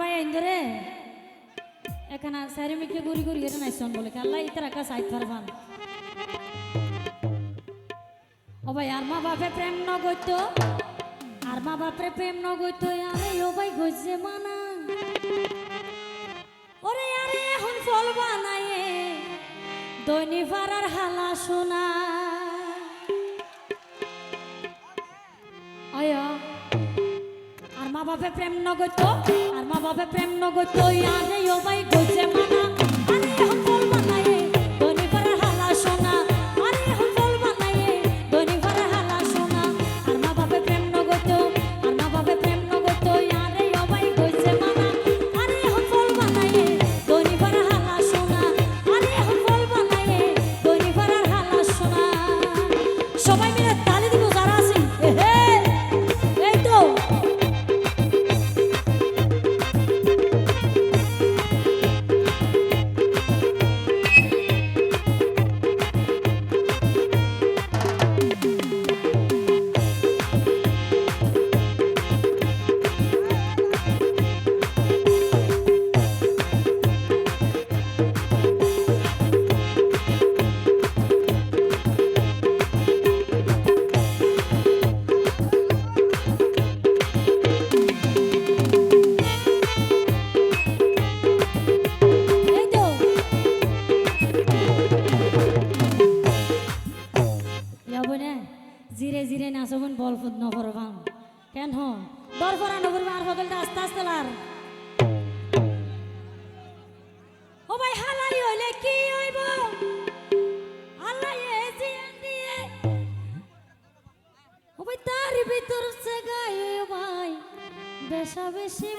ভাই আইন্দরে এখানে স্যারেমিকে গুড়ি গুড়ি এটা নাইছন বলে। আল্লাহ ইতার একা সাইড পারবান ও ভাই, আর মা বাপে প্রেম ন আর মা বাপরে প্রেম ন গইত আরে ও ভাই গইছে মানা। ওরে, আরে, এখন ফল বানায়ে দৈনি পাড়ার হালা শোনা বাপে প্রেম নগত আর মা বাপে প্রেম নগত আরে ও ভাই গইছে মানা। আরে বানায়ে দৈনি পাড়ার হালা শোনা আরে ফল বানায়ে দৈনি পাড়ার হালা শোনা আর মা বাপে প্রেম নগত আর মা বাপে প্রেম নগত আরে ও ভাই গইছে মানা। আরে ফল বানায়ে দৈনি পাড়ার হালা শোনা আরে পাড়ার হালা শোনা সবাই জিরে নাচবন বল ফুদ নকরবাম কেন হ? দর ফরা নকরবা আর বদলটা আস্তে আস্তে লার। ও ভাই হালাই হইলে কি হইব? বেশা বেশি